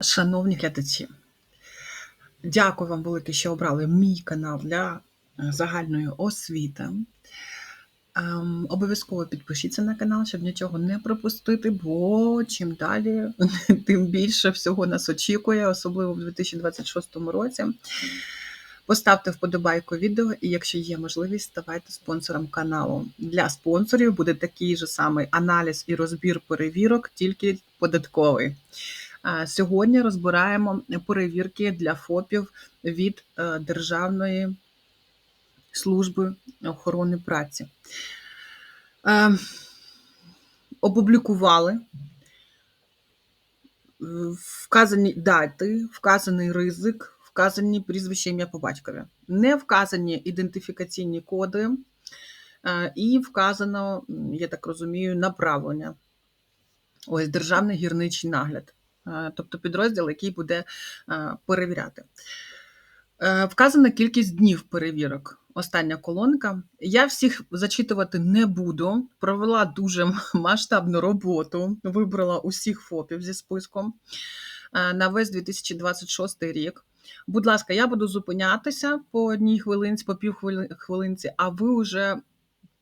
Шановні глядачі, дякую вам велике, що обрали мій канал для е, загальної освіти. Ем, обов'язково підпишіться на канал, щоб нічого не пропустити, бо чим далі, тим більше всього нас очікує, особливо в 2026 році. Поставте вподобайку відео, і якщо є можливість, ставайте спонсором каналу. Для спонсорів буде такий же самий аналіз і розбір перевірок, тільки податковий. Сьогодні розбираємо перевірки для ФОПів від е, Державної служби охорони праці. Е, Опублікували вказані дати, вказаний ризик, вказані прізвище ім'я по батькові. Не вказані ідентифікаційні коди е, і вказано, я так розумію, направлення. Ось державний гірничий нагляд, тобто підрозділ, який буде е, перевіряти. Е, Вказана кількість днів перевірок. Остання колонка. Я всіх зачитувати не буду. Провела дуже масштабну роботу, вибрала усіх ФОПів зі списком е, на весь 2026 рік. Будь ласка, я буду зупинятися по одній хвилинці, по пів хвилинці, а ви вже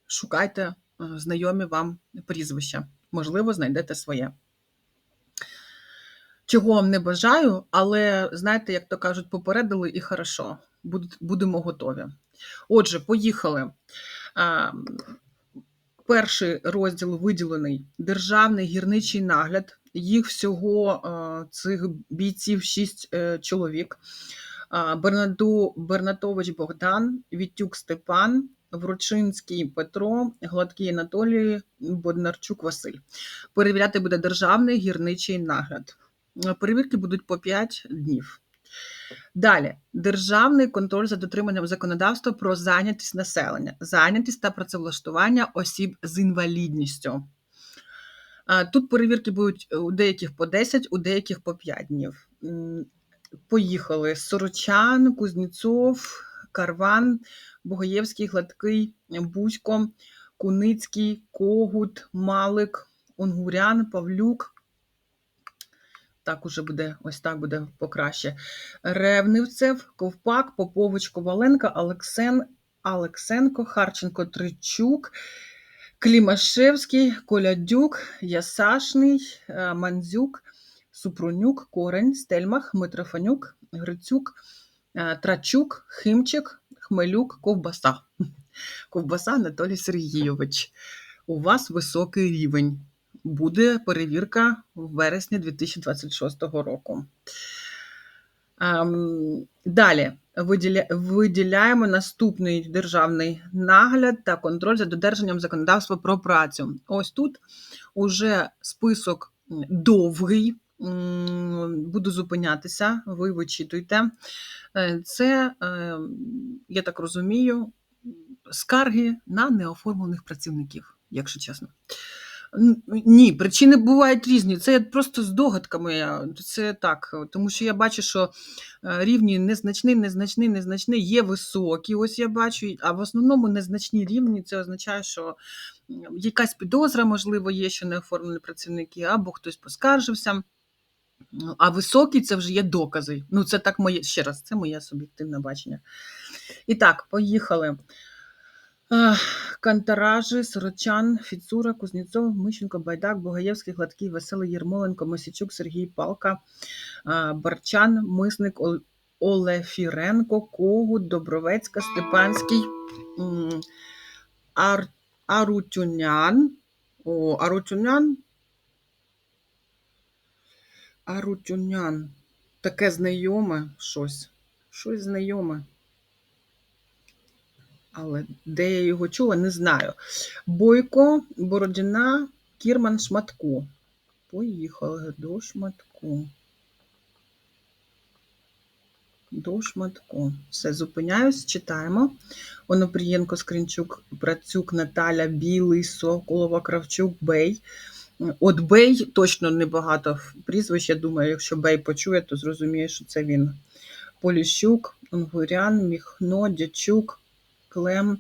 шукайте е, знайомі вам прізвища. Можливо, знайдете своє. Чого вам не бажаю, але знаєте, як то кажуть, попередили і хорошо. Будемо готові. Отже, поїхали. Перший розділ виділений державний гірничий нагляд. Їх всього цих бійців шість е, чоловік. Бернаду Бернатович Богдан, Вітюк Степан, Вручинський Петро, Гладкий Анатолій, Боднарчук Василь. Перевіряти буде державний гірничий нагляд. Е, Перевірки будуть по 5 днів. Далі державний контроль за дотриманням законодавства про зайнятість населення, зайнятість та працевлаштування осіб з інвалідністю. Тут перевірки будуть у деяких по 10, у деяких по 5 днів. Поїхали Сорочан, Кузнєцов, Карван, Богоєвський, Гладкий, Бузько, Куницький, Когут, Малик, Онгурян, Павлюк, так уже буде, ось так буде покраще. Ревнивцев, Ковпак, Попович, Коваленко, Олексен, Олексенко, Харченко, Тричук, Клімашевський, Колядюк, Ясашний, е, Мандзюк, Супрунюк, Корень, Стельмах, Митрофанюк, Грицюк, е, Трачук, Химчик, Хмелюк, Ковбаса. Ковбаса Анатолій Сергійович. У вас високий рівень буде перевірка в вересні 2026 року. Ем, Далі виділяємо наступний державний нагляд та контроль за додержанням законодавства про працю. Ось тут уже список довгий. Буду зупинятися, ви вичитуйте. Е, Це, е, я так розумію, скарги на неоформлених працівників, якщо чесно. Ні, причини бувають різні. Це просто здогадка моя. Це так, тому що я бачу, що е, рівні незначний, незначний, незначний є високі. Ось я бачу, а в основному незначні рівні. Це означає, що якась підозра, можливо, є, що не оформлені працівники, або хтось поскаржився. А високі це вже є докази. Ну, це так моє ще раз, це моє суб'єктивне бачення. І так, поїхали. Ех, Кантаражі, Сорочан, Фіцура, Кузнєцов, Мищенко, Байдак, Богаєвський, Гладкий, Веселий, Єрмоленко, Мосічук, Сергій Палка, Барчан, Мисник, Олефіренко, Когут, Добровецька, Степанський, Ар, Арутюнян, о, Арутюнян, Арутюнян, таке знайоме щось, щось знайоме. Але де я його чула, не знаю. Бойко, Бородіна, Кірман, Шматко. Поїхали до Шматку. До Шматку. Все, зупиняюсь, читаємо. Онопрієнко, Скринчук, Працюк, Наталя, Білий, Соколова, Кравчук, Бей. От Бей точно небагато прізвищ. Я думаю, якщо Бей почує, то зрозуміє, що це він. Поліщук, Онгурян, Міхно, Дячук, Клем,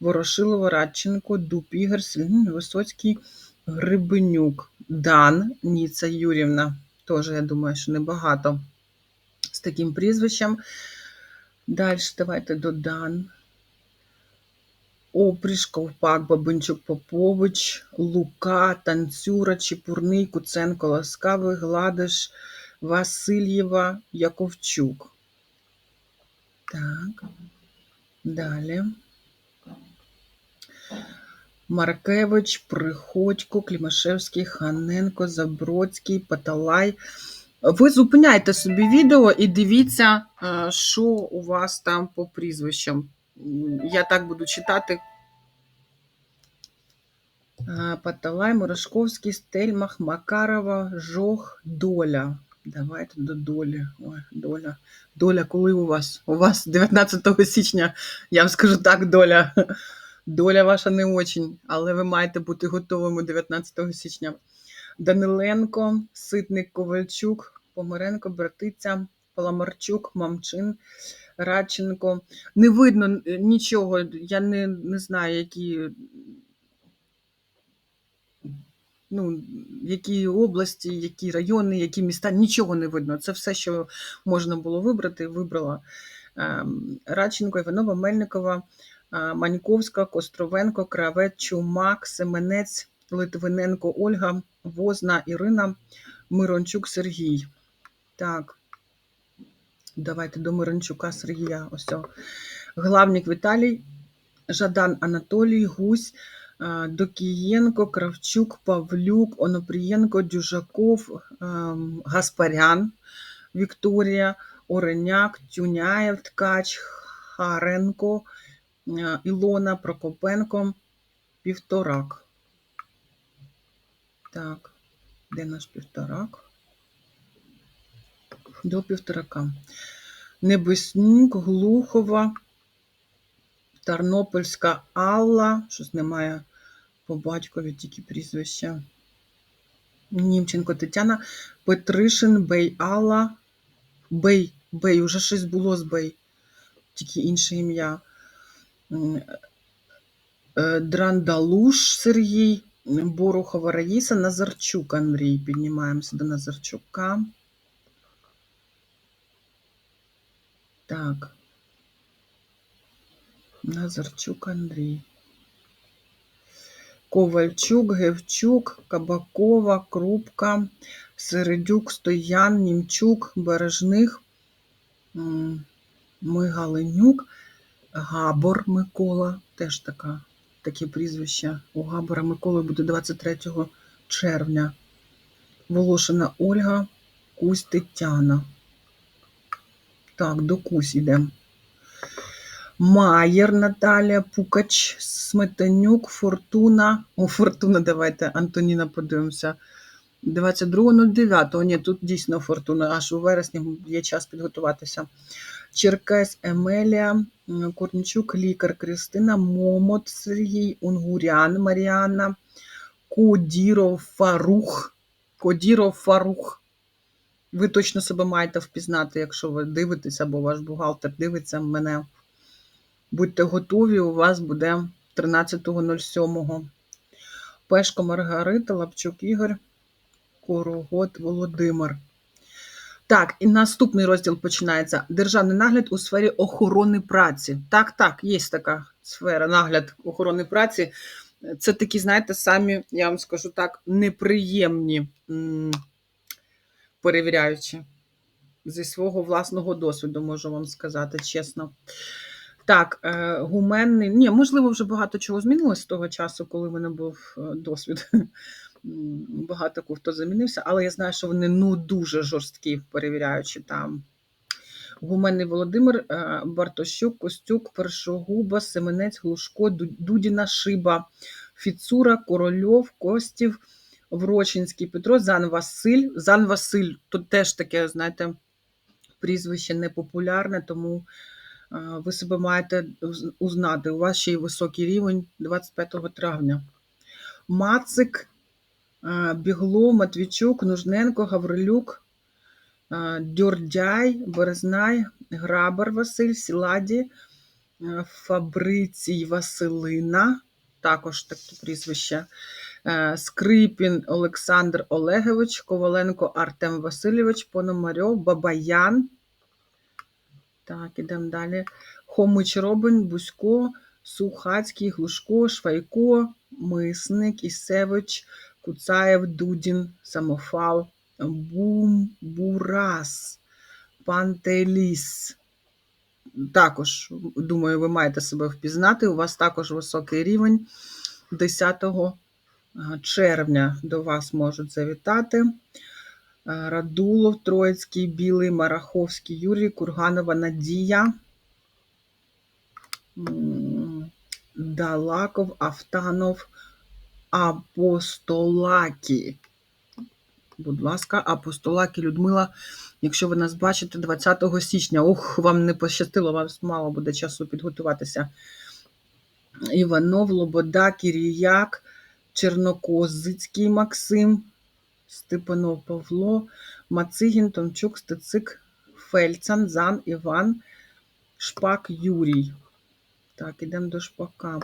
Ворошилова, Радченко, Дуб, Ігор, Висоцький, Грибенюк, Дан, Ніца Юрівна. Теж, я думаю, що небагато з таким прізвищем. Далі давайте додан. Опрішков, Пак, Бабинчук, Попович, Лука, Танцюра, Чепурний, Куценко, Ласкавий, Гладиш, Васильєва, Яковчук. Так. Далі. Маркевич, Приходько, Клімашевський, Ханенко, Забродський, Паталай. Ви зупиняйте собі відео і дивіться, е, що у вас там по прізвищам. Я так буду читати. Е, Паталай, Морошковський, Стельмах, Макарова, Жох, Доля. Давайте до долі. Ой, доля. Доля, коли у вас? У вас 19 січня, я вам скажу так, доля. Доля ваша не очень, але ви маєте бути готовими 19 січня. Даниленко, Ситник Ковальчук, Помаренко, Братиця, Паламарчук, Мамчин, Радченко. Не видно е, нічого. Я не, не знаю, які, ну, які області, які райони, які міста. Нічого не видно. Це все, що можна було вибрати. Вибрала Ем, Радченко, Іванова, Мельникова, е, Маньковська, Костровенко, Кравець, Чумак, Семенець, Литвиненко, Ольга, Возна, Ірина, Мирончук, Сергій. Так. Давайте до Мирончука Сергія. Ось. Главник Віталій, Жадан Анатолій, Гусь, Докієнко, Кравчук, Павлюк, Онопрієнко, Дюжаков, ем, Гаспарян, Вікторія, Ореняк, Тюняєв, Ткач, Харенко, е, Ілона, Прокопенко, Півторак. Так, де наш півторак? До півторака. Небеснюк, Глухова, Тарнопільська Алла. Щось немає по батькові тільки прізвища. Німченко Тетяна, Петришин, Бей Алла, Бей, Бей, уже щось було з Бей, тільки інше ім'я. Е, Драндалуш Сергій, Борухова Раїса, Назарчук Андрій. Піднімаємося до Назарчука. Так. Назарчук Андрій. Ковальчук, Гевчук, Кабакова, Крупка, Середюк, Стоян, Німчук, Бережних, Мигаленюк, Габор Микола, теж така, таке прізвище. У Габора Миколи буде 23 червня. Волошина Ольга, Кусь Тетяна. Так, до Кусь йдемо. Маєр Наталія, Пукач, Сметанюк, Фортуна. О, Фортуна, давайте, Антоніна подивимося. 22.09. Ні, тут дійсно Фортуна, аж у вересні є час підготуватися. Черкес Емелія, м, Корнічук, лікар Кристина, Момот Сергій, Унгурян Маріанна, Кодіров Фарух. Кодіров Фарух. Ви точно себе маєте впізнати, якщо ви дивитесь, або ваш бухгалтер дивиться мене. Будьте готові, у вас буде 13.07. Пешко Маргарита, Лапчук Ігор, Корогот Володимир. Так, і наступний розділ починається. Державний нагляд у сфері охорони праці. Так, так, є така сфера нагляд охорони праці. Це такі, знаєте, самі, я вам скажу так, неприємні перевіряючі. Зі свого власного досвіду, можу вам сказати чесно. Так, е, гуменний. Ні, можливо, вже багато чого змінилось з того часу, коли в мене був е, досвід. Багато хто замінився, але я знаю, що вони ну дуже жорсткі, перевіряючи там. Гуменний Володимир, е, Бартощук, Костюк, Першогуба, Семенець, Глушко, Дудіна, Шиба, Фіцура, Корольов, Костів, Врочинський, Петро, Зан Василь. Зан Василь, тут теж таке, знаєте, прізвище непопулярне, тому ви себе маєте узнати. У вас ще й високий рівень 25 травня. Мацик, е, Бігло, Матвійчук, Нужненко, Гаврилюк, е, Дьордяй, Березнай, Грабар Василь, Сіладі, е, Фабрицій Василина, також таке прізвище. Е, Скрипін Олександр Олегович, Коваленко Артем Васильович, Пономарьов, Бабаян. Так, ідемо далі. Хомич Робин, Бусько, Сухацький, Глушко, Швайко, Мисник, Ісевич, Куцаєв, Дудін, Самофал, Бум, Бурас, Пантеліс. Також, думаю, ви маєте себе впізнати. У вас також високий рівень. 10 червня до вас можуть завітати. Е, Радулов, Троїцький, Білий, Мараховський, Юрій, Курганова Надія, Далаков, Автанов, Апостолакі. Будь ласка, Апостолакі Людмила, якщо ви нас бачите 20 січня, ох, вам не пощастило, вам мало буде часу підготуватися. Іванов, Лобода, Кіріяк, Чернокозицький Максим, Степанов Павло, Мацигін, Томчук, Стецик, Фельцан, Зан, Іван, Шпак Юрій. Так, ідемо до Шпака.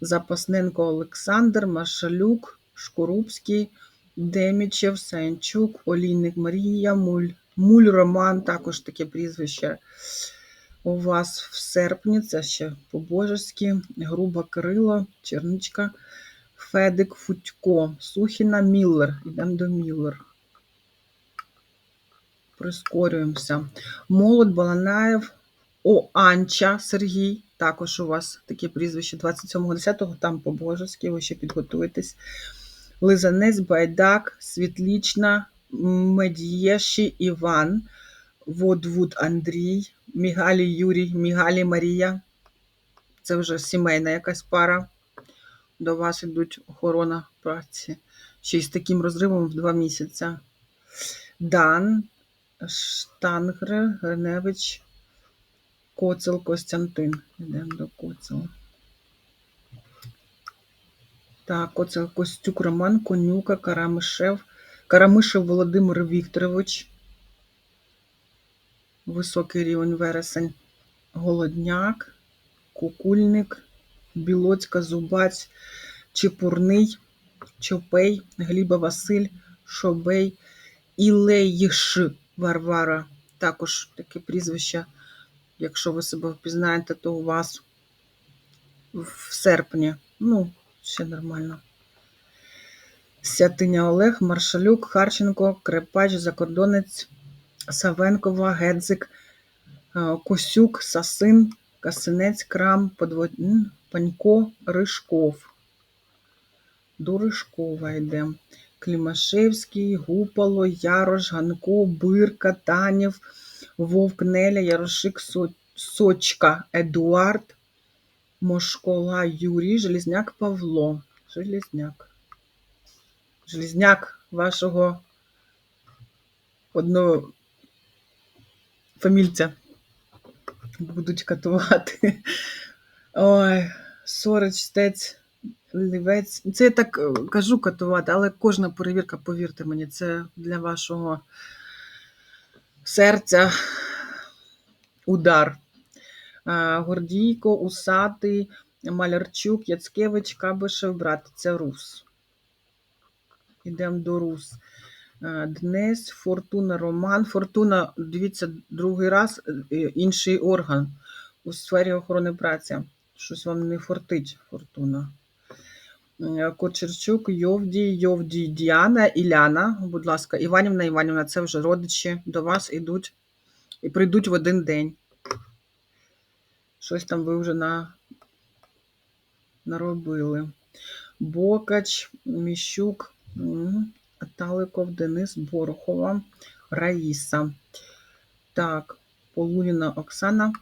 Запасненко Олександр, Машалюк, Шкурубський, Демічев, Саянчук, Олійник Марія, Муль, Муль Роман, також таке прізвище. У вас в серпні, це ще по-божеськи, Груба Кирило, Черничка, Федик Фудько, Сухіна Міллер. Йдемо до Міллер. Прискорюємося. Молод Баланаєв, О, Анча Сергій. Також у вас таке прізвище 27.10, там по-божеськи, ви ще підготуєтесь. Лизанець, Байдак, Світлічна, Медієші Іван, Водвуд Андрій, Мігалі Юрій, Мігалі Марія. Це вже сімейна якась пара. До вас йдуть охорона праці. Ще й з таким розривом в два місяці. Дан, Штангре, Гриневич, Коцел Костянтин. Йдемо до Коцела. Так, Коцел Костюк Роман, Конюка, Карамишев, Карамишев Володимир Вікторович. Високий рівень вересень. Голодняк, Кукульник, Білоцька, Зубаць, Чепурний, Чопей, Гліба Василь, Шобей, Ілеїш Варвара. Також таке прізвище. Якщо ви себе впізнаєте, то у вас в серпні. Ну, ще нормально. Сятиня Олег, Маршалюк, Харченко, Крепач, Закордонець, Савенкова, Гедзик, е, Косюк, Сасин, Касинець, Крам, Подвод... Панько, Ришков. До Ришкова йдемо. Клімашевський, Гупало, Ярош, Ганко, Бирка, Танєв, Вовк, Неля, Ярошик, Сочка, Едуард, Мошкола, Юрій, Желізняк Павло. Желізняк. Желізняк вашого одного фамільця будуть катувати. Ой, Сорич, стець, лівець. Це я так е, кажу катувати, але кожна перевірка, повірте мені, це для вашого серця удар. Е, Гордійко, Усатий, Малярчук, Яцкевич, Кабишев, брат. Це Рус. Ідемо до Рус. Е, Днес, Фортуна, Роман. Фортуна, дивіться, другий раз інший орган у сфері охорони праці. Щось вам не фортить, Фортуна. Е, Кочерчук, Йовдій, Йовдій, Діана, Іляна. Будь ласка, Іванівна, Іванівна, це вже родичі до вас ідуть і прийдуть в один день. Щось там ви вже на... наробили. Бокач, Міщук, Таликов, Денис, Борохова, Раїса. Так, Полуніна Оксана.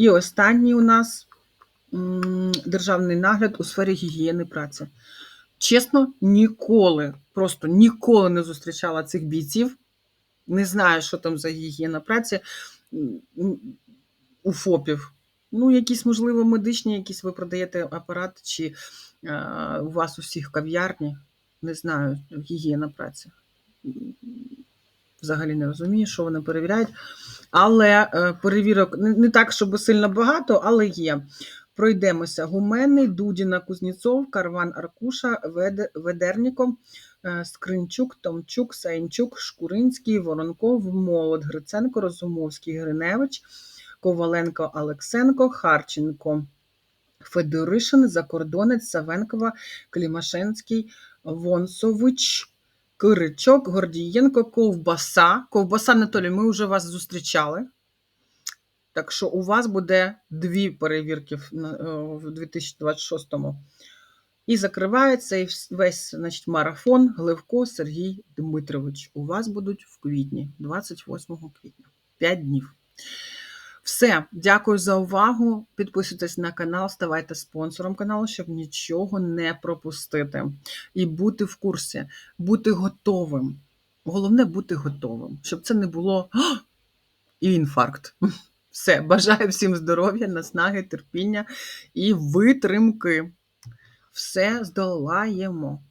І останній у нас державний нагляд у сфері гігієни праці. Чесно, ніколи, просто ніколи не зустрічала цих бійців. Не знаю, що там за гігієна праці у ФОПів. Ну, якісь, можливо, медичні, якісь ви продаєте апарат, чи е, у вас у всіх кав'ярні. Не знаю, гігієна праці. Взагалі не розумію, що вони перевіряють. Але е, перевірок не, так, щоб сильно багато, але є. Пройдемося. Гуменний, Дудіна, Кузнєцов, Карван Аркуша, Веде- Ведерніков, е, Скринчук, Томчук, Саїнчук, Шкуринський, Воронков, Молод, Гриценко, Розумовський, Гриневич, Коваленко, Олексенко, Харченко, Федоришин, Закордонець, Савенкова, Клімашенський, Вонсович, Киричок, Гордієнко, Ковбаса. Ковбаса Анатолій, ми вже вас зустрічали. Так що у вас буде дві перевірки в на- е, в 2026-му. І закривається весь значить, марафон Гливко Сергій Дмитрович. У вас будуть в квітні, 28 квітня. 5 днів. Все, дякую за увагу. Підписуйтесь на канал, ставайте спонсором каналу, щоб нічого не пропустити. І бути в курсі, бути готовим. Головне бути готовим, щоб це не було і інфаркт. Все, бажаю всім здоров'я, наснаги, терпіння і витримки. Все здолаємо.